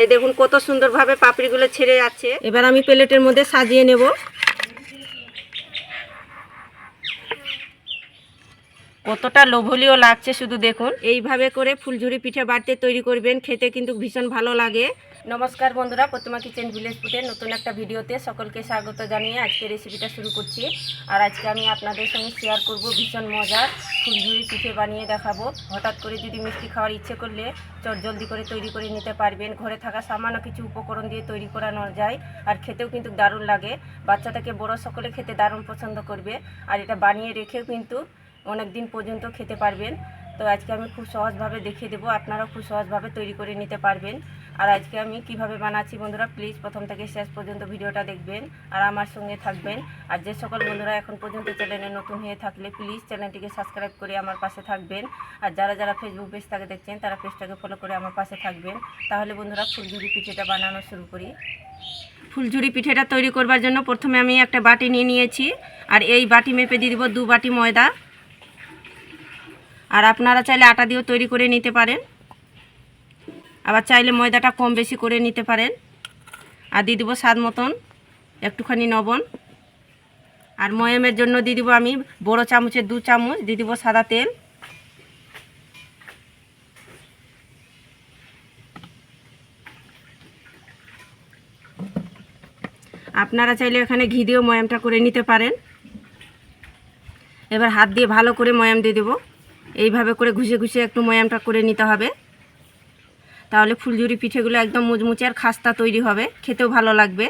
এই দেখুন কত সুন্দরভাবে পাপড়িগুলো ছেড়ে যাচ্ছে। এবার আমি প্লেটের মধ্যে সাজিয়ে নেব। কতটা লোভনীয় লাগছে শুধু দেখুন। এইভাবে করে ফুলঝুরি পিঠে বাড়তে তৈরি করবেন, খেতে কিন্তু ভীষণ ভালো লাগে। নমস্কার বন্ধুরা, প্রতিমা কিচেন ভিলেজ ফুডের নতুন একটা ভিডিওতে সকলকে স্বাগত জানিয়ে আজকে রেসিপিটা শুরু করছি। আর আজকে আমি আপনাদের সঙ্গে শেয়ার করব ভীষণ মজার ফুলঝুরি পিঠে বানিয়ে দেখাবো। হঠাৎ করে যদি মিষ্টি খাওয়ার ইচ্ছে করলে চট জলদি করে তৈরি করে নিতে পারবেন। ঘরে থাকা সামান্য কিছু উপকরণ দিয়ে তৈরি করানো যায়, আর খেতেও কিন্তু দারুণ লাগে। বাচ্চা থেকে বড় সকলে খেতে দারুণ পছন্দ করবে। আর এটা বানিয়ে রেখেও কিন্তু অনেক দিন পর্যন্ত খেতে পারবেন। তো আজকে আমি খুব সহজভাবে দেখিয়ে দেবো আপনারা খুব সহজভাবে তৈরি করে নিতে পারবেন। আর আজকে আমি কীভাবে বানাচ্ছি বন্ধুরা প্লিজ প্রথম থেকে শেষ পর্যন্ত ভিডিওটা দেখবেন আর আমার সঙ্গে থাকবেন। আর যে সকল বন্ধুরা এখন পর্যন্ত চ্যানেলে নতুন হয়ে থাকলে প্লিজ চ্যানেলটিকে সাবস্ক্রাইব করে আমার পাশে থাকবেন। আর যারা যারা ফেসবুক পেজ দেখছেন, তারা পেজটাকে ফলো করে আমার পাশে থাকবেন। তাহলে বন্ধুরা ফুলঝুরি পিঠেটা বানানো শুরু করি। ফুলঝুরি পিঠেটা তৈরি করবার জন্য প্রথমে আমি একটা বাটি নিয়ে নিয়েছি। আর এই বাটি মেপে দিয়ে দিব দু বাটি ময়দা। আর আপনারা চাইলে আটা দিয়েও তৈরি করে নিতে পারেন। আবার চাইলে ময়দাটা কম বেশি করে নিতে পারেন। আর দিয়ে দেবো স্বাদ মতন, একটুখানি লবণ। আর ময়ামের জন্য দিয়ে দিব আমি বড় চামচের দু চামচ, দিয়ে দিব সাদা তেল। আপনারা চাইলে এখানে ঘি দিয়েও ময়ামটা করে নিতে পারেন। এবার হাত দিয়ে ভালো করে ময়াম দিয়ে দেবো। এইভাবে করে ঘুষে ঘুষে একটু ময়ামটা করে নিতে হবে। তাহলে ফুলঝুরি পিঠেগুলো একদম মুচমুচে আর খাস্তা তৈরি হবে। খেতেও ভালো লাগবে।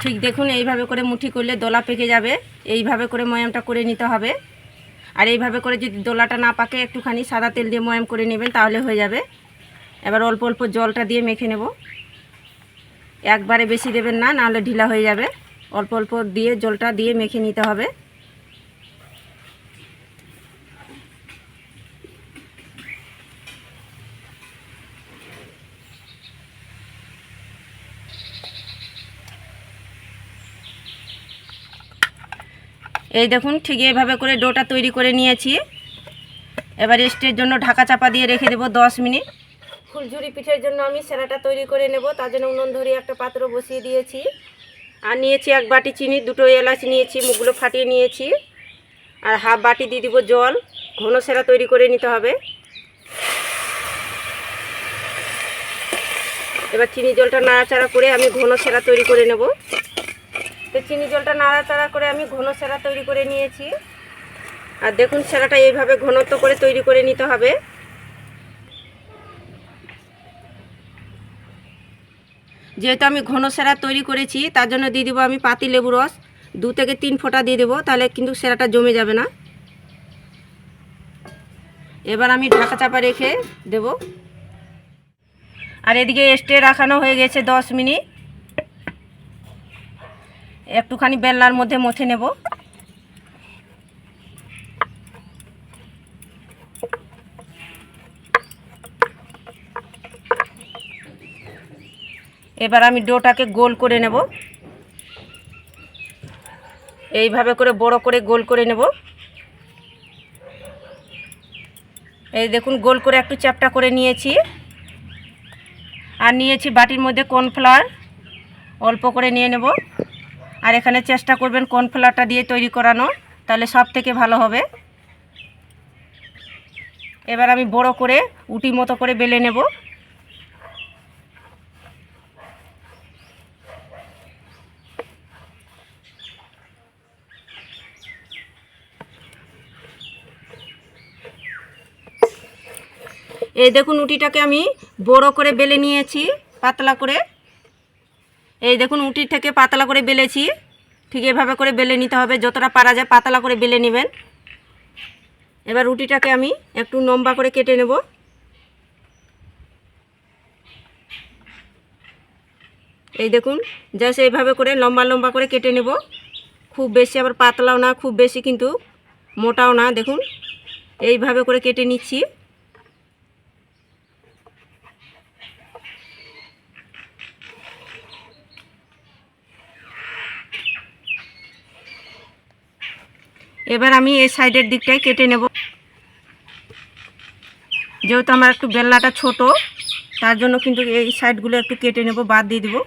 ঠিক দেখুন, এইভাবে করে মুঠি করলে দোলা পেকে যাবে। এইভাবে করে ময়ামটা করে নিতে হবে। আর এইভাবে করে যদি দোলাটা না পাকে, একটুখানি সাদা তেল দিয়ে ময়াম করে নেবেন, তাহলে হয়ে যাবে। এবার অল্প অল্প জলটা দিয়ে মেখে নেব। একবারে বেশি দেবেন না, নাহলে ঢিলা হয়ে যাবে। অল্প অল্প দিয়ে জলটা দিয়ে মেখে নিতে হবে। এই দেখুন, ঠিক এইভাবে করে ডোটা তৈরি করে নিয়েছি। এবার রেস্টের জন্য ঢাকা চাপা দিয়ে রেখে দেবো দশ মিনিট। ফুলঝুরি পিঠের জন্য আমি সেরাটা তৈরি করে নেব, তার জন্য উনুন ধরে একটা পাত্র বসিয়ে দিয়েছি। আর নিয়েছি এক বাটি চিনি, দুটো এলাচ নিয়েছি মুখগুলো ফাটিয়ে নিয়েছি। আর হাফ বাটি দিয়ে দিব জল, ঘন সেরা তৈরি করে নিতে হবে। এবার চিনি জলটা নাড়াচাড়া করে আমি ঘন সেরা তৈরি করে নেব। তো চিনি জলটা নাড়াচাড়া করে আমি ঘন সেরা তৈরি করে নিয়েছি। আর দেখুন, সেরাটা এইভাবে ঘনত্ব করে তৈরি করে নিতে হবে। যেহেতু আমি ঘন সেরা তৈরি করেছি, তার জন্য দিয়ে দেবো আমি পাতি লেবু রস। দু থেকে তিন ফোঁটা দিয়ে দেবো, তাহলে কিন্তু সেরাটা জমে যাবে না। এবার আমি ঢাকা চাপা রেখে দেব। আর এদিকে স্টে রাখানো হয়ে গেছে দশ মিনিট। একটুখানি বেলনার মধ্যে মথে নেব। এবার আমি ডোটাকে গোল করে নেব। এইভাবে করে বড় করে গোল করে নেব। এই দেখুন, গোল করে একটু চ্যাপটা করে নিয়েছি। আর নিয়েছি বাটির মধ্যে কর্নফ্লাওয়ার। অল্প করে নিয়ে নেব। আর এখানে চেষ্টা করবেন কর্নফ্লাওয়ারটা দিয়ে তৈরি করানো, তাহলে সব থেকে ভালো হবে। এবার আমি বড় করে, উটি মতো করে বেলে নেব। এই দেখুন উটিটাকে আমি বড় করে বেলে নিয়েছি, পাতলা করে। এই দেখুন উটির থেকে পাতলা করে বেলেছি। ঠিক এভাবে করে বেলে নিতে হবে, যতটা পারা যায় পাতলা করে বেলে নেবেন। এবার রুটিটাকে আমি একটু লম্বা করে কেটে নেব। এই দেখুন, জাস্ট এইভাবে করে লম্বা লম্বা করে কেটে নেব। খুব বেশি আবার পাতলাও না, খুব বেশি কিন্তু মোটাও না, দেখুন। এইভাবে করে কেটে নিচ্ছি। এবার আমি এই সাইডের দিকটাই কেটে নেব। যেহেতু আমার একটু বেলনাটা ছোট, তার জন্য কিন্তু এই সাইডগুলো একটু কেটে নেব, বাদ দিয়ে দেবো।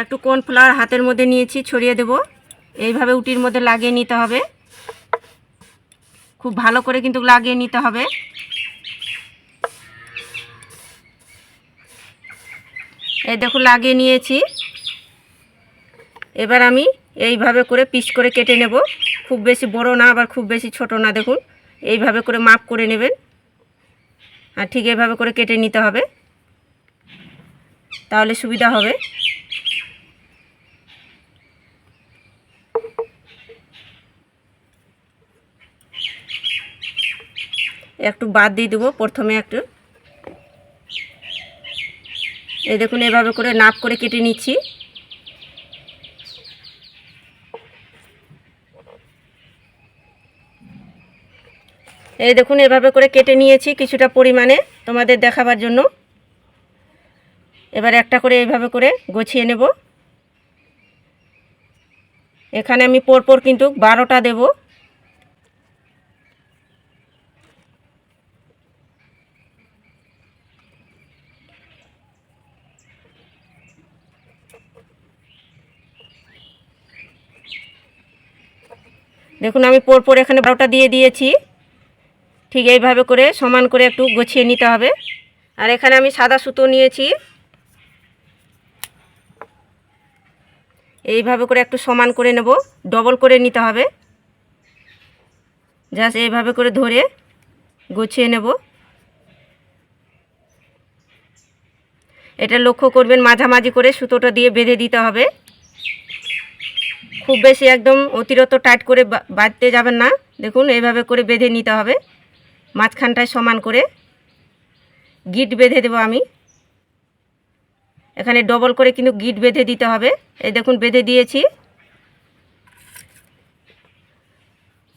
একটু কর্নফ্লাওয়ার হাতের মধ্যে নিয়েছি, ছড়িয়ে দেব। এইভাবে উটির মধ্যে লাগিয়ে নিতে হবে। খুব ভালো করে কিন্তু লাগিয়ে নিতে হবে। এই দেখুন লাগিয়ে নিয়েছি। এবার আমি এইভাবে করে পিস করে কেটে নেব। খুব বেশি বড় না, আবার খুব বেশি ছোট না, দেখুন। এইভাবে করে মাপ করে নেবেন। আর ঠিক এইভাবে করে কেটে নিতে হবে। তাহলে সুবিধা হবে। একটু বাদ দিয়ে দেবো। প্রথমে একটু এই দেখুন, এভাবে করে নাপ করে কেটে নিচ্ছি। এই দেখুন, এভাবে করে কেটে নিয়েছি কিছুটা পরিমাণে তোমাদের দেখাবার জন্য। এবার একটা করে এইভাবে করে গুছিয়ে নেব। এখানে আমি পরপর কিন্তু বারোটা দেবো। দেখুন, আমি পরপর এখানে বারোটা দিয়ে দিয়েছি। ঠিক এইভাবে করে সমান করে একটু গুছিয়ে নিতে হবে। আর এখানে আমি সাদা সুতো নিয়েছি। এইভাবে করে একটু সমান করে নেব, ডবল করে নিতে হবে। জাস্ট এইভাবে করে ধরে গুছিয়ে নেব। এটা লক্ষ্য করবেন, মাঝামাঝি করে সুতোটা দিয়ে বেঁধে দিতে হবে। খুব বেশি একদম অতিরিক্ত টাইট করে বাঁধতে যাবেন না। দেখুন, এইভাবে করে বেঁধে নিতে হবে। মাঝখানটায় সমান করে গিট বেঁধে দেবো আমি। এখানে ডবল করে কিন্তু গিট বেঁধে দিতে হবে। এই দেখুন, বেঁধে দিয়েছি।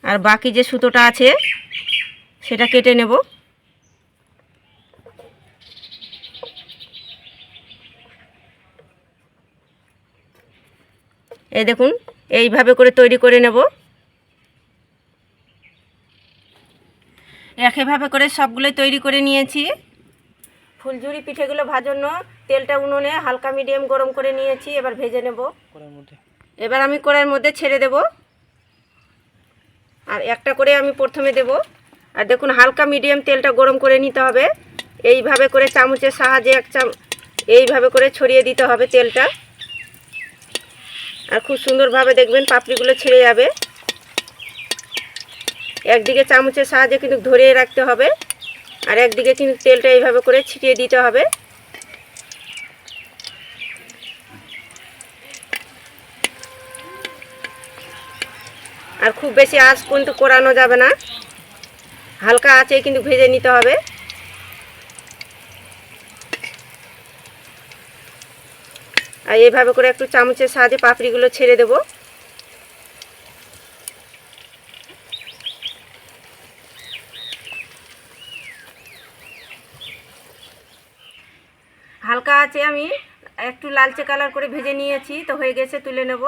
আর বাকি যে সুতোটা আছে, সেটা কেটে নেব। এই দেখুন এইভাবে করে তৈরি করে নেব। একইভাবে করে সবগুলোই তৈরি করে নিয়েছি। ফুলঝুরি পিঠেগুলো ভাজন্য তেলটা উনুনে হালকা মিডিয়াম গরম করে নিয়েছি এবার ভেজে নেব। এবার আমি কড়াইয়ের মধ্যে ছেড়ে দেব। আর একটা করে আমি প্রথমে দেব। আর দেখুন হালকা মিডিয়াম তেলটা গরম করে নিতে হবে। এইভাবে করে চামচের সাহায্যে এক চাম এইভাবে করে ছড়িয়ে দিতে হবে তেলটা। আর খুব সুন্দরভাবে দেখবেন পাপড়িগুলো ছেড়ে যাবে। একদিকে চামচের সাহায্যে কিন্তু ধরে রাখতে হবে, আর একদিকে কিন্তু তেলটা এইভাবে করে ছিটিয়ে দিতে হবে। আর খুব বেশি আঁচ কিন্তু করানো যাবে না। হালকা আঁচে কিন্তু ভেজে নিতে হবে। আর এইভাবে করে একটু চামচের সাহায্যে পাপড়িগুলো ছেড়ে দেব। হালকা আছে আমি, একটু লালচে কালার করে ভেজে নিয়েছি, তো হয়ে গেছে, তুলে নেব।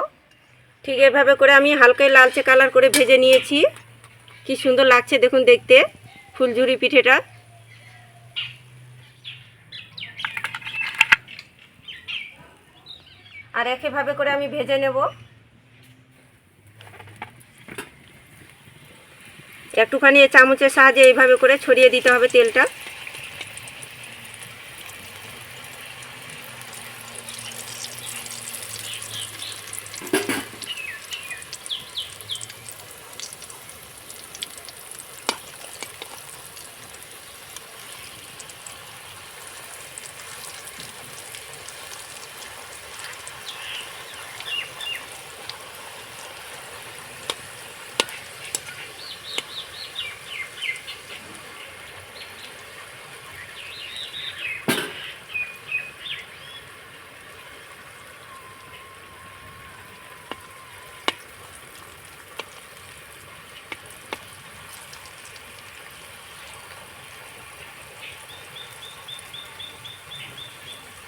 ঠিক এভাবে করে আমি হালকাই লালচে কালার করে ভেজে নিয়েছি। কি সুন্দর লাগছে দেখুন দেখতে, ফুলঝুরি পিঠেটা। আর একইভাবে করে আমি ভেজে নেব। একটুখানি চামচের সাহায্যে এইভাবে করে ছড়িয়ে দিতে হবে তেলটা।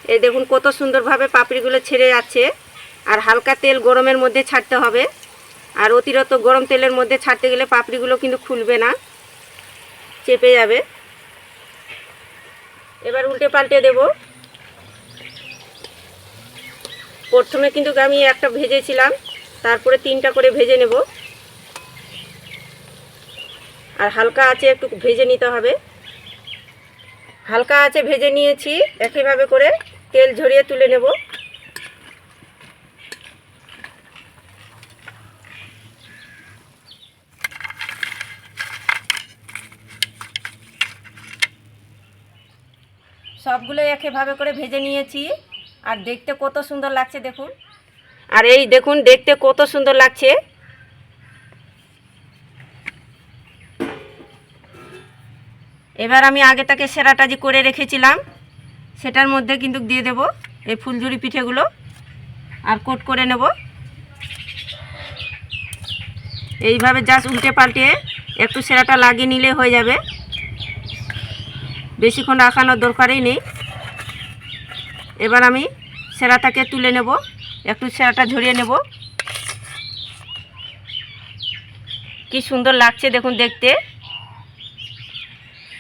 এই দেখুন কত সুন্দরভাবে পাপড়িগুলো ছেড়ে যাচ্ছে। আর হালকা তেল গরমের মধ্যে ছাড়তে হবে। আর অতিরিক্ত গরম তেলের মধ্যে ছাড়তে গেলে পাপড়িগুলো কিন্তু খুলবে না। চেপে যাবে। এবার উল্টে পাল্টে দেব। প্রথমে কিন্তু আমি একটা ভেজেছিলাম। তারপরে তিনটা করে ভেজে নেব। আর হালকা আছে একটু ভেজে নিতে হবে। হালকা আছে ভেজে নিয়েছি একইভাবে করে। তেল ঝরিয়ে তুলে নেব। সবগুলো একইভাবে করে ভেজে নিয়েছি। আর দেখতে কত সুন্দর লাগছে দেখুন। আর এই দেখুন, দেখতে কত সুন্দর লাগছে। এবার আমি আগে তাকে সেরাটা যে করে রেখেছিলাম। সেটার মধ্যে কিন্তু দিয়ে দেব এই ফুলঝুরি পিঠেগুলো। আর কোট করে নেব। এইভাবে জাস্ট উল্টে পাল্টে একটু সেরাটা লাগিয়ে নিলে হয়ে যাবে। বেশিক্ষণ রাখানোর দরকারই নেই। এবার আমি সেরাটাকে তুলে নেব। একটু সেরাটা ঝরিয়ে নেব। কি সুন্দর লাগছে দেখুন দেখতে।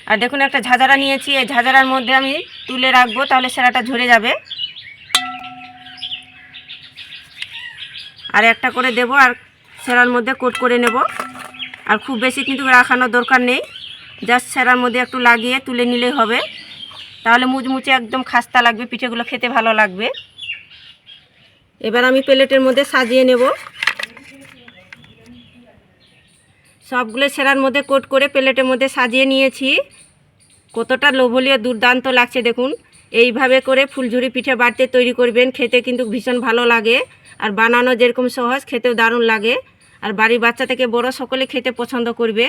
আর দেখুন একটা ঝাঁঝারা নিয়েছি। এই ঝাঁঝারার মধ্যে আমি তুলে রাখব, তাহলে সেরাটা ঝরে যাবে। আর একটা করে দেব, আর সেরার মধ্যে কোট করে নেব। আর খুব বেশি কিন্তু রাখানোর দরকার নেই, জাস্ট সেরার মধ্যে একটু লাগিয়ে তুলে নিলেই হবে। তাহলে মুচমুচে একদম খাস্তা লাগবে, পিঠেগুলো খেতে ভালো লাগবে। এবার আমি প্লেটের মধ্যে সাজিয়ে নেব। সবগুলো সেরার মধ্যে কোট করে প্লেটের মধ্যে সাজিয়ে নিয়েছি। কতটা লোভনীয় দুর্দান্ত লাগছে দেখুন। এইভাবে করে ফুলঝুরি পিঠে বাড়তে তৈরি করবেন, খেতে কিন্তু ভীষণ ভালো লাগে। আর বানানো যেরকম সহজ, খেতেও দারুণ লাগে। আর বাড়ির বাচ্চা থেকে বড় সকলে খেতে পছন্দ করবে।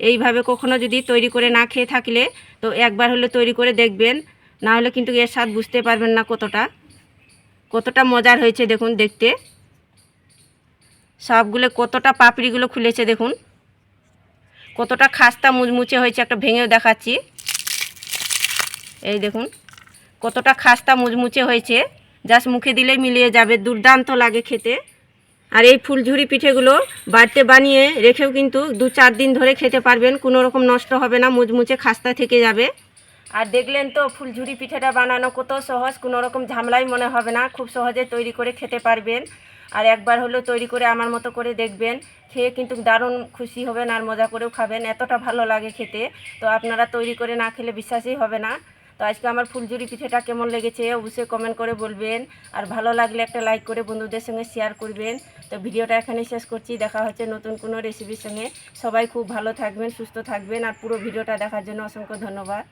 এইভাবে কখনো যদি তৈরি করে না খেয়ে থাকলে, তো একবার হলে তৈরি করে দেখবেন। না হলে কিন্তু এর স্বাদ বুঝতে পারবেন না কতটা। কতটা মজার হয়েছে দেখুন দেখতে। সবগুলো কতটা পাপড়িগুলো খুলেছে দেখুন। কতটা খাস্তা মুচমুচে হয়েছে, একটা ভেঙেও দেখাচ্ছি। এই দেখুন, কতটা খাস্তা মুচমুচে হয়েছে। জাস্ট মুখে দিলেই মিলিয়ে যাবে, দুর্দান্ত লাগে খেতে। আর এই ফুলঝুরি পিঠেগুলো বাড়িতে বানিয়ে রেখেও কিন্তু দু চার দিন ধরে খেতে পারবেন, কোনো রকম নষ্ট হবে না, মুচমুচে খাস্তা থেকে যাবে। আর দেখলেন তো, ফুলঝুরি পিঠেটা বানানো কত সহজ, কোনো রকম ঝামেলাই মনে হবে না, খুব সহজে তৈরি করে খেতে পারবেন। আর একবার হলেও তৈরি করে আমার মতো করে দেখবেন, খেয়ে কিন্তু দারুণ খুশি হবেন আর মজা করেও খাবেন, এতটা ভালো লাগে খেতে। তো আপনারা তৈরি করে না খেলে বিশ্বাসই হবে না। তো আজকে আমার ফুলঝুরি পিঠেটা কেমন লেগেছে অবশ্যই কমেন্ট করে বলবেন। আর ভালো লাগলে একটা লাইক করে বন্ধুদের সঙ্গে শেয়ার করবেন। তো ভিডিওটা এখানে শেষ করছি। দেখা হচ্ছে নতুন কোনো রেসিপির সঙ্গে। সবাই খুব ভালো থাকবেন, সুস্থ থাকবেন। আর পুরো ভিডিওটা দেখার জন্য অসংখ্য ধন্যবাদ।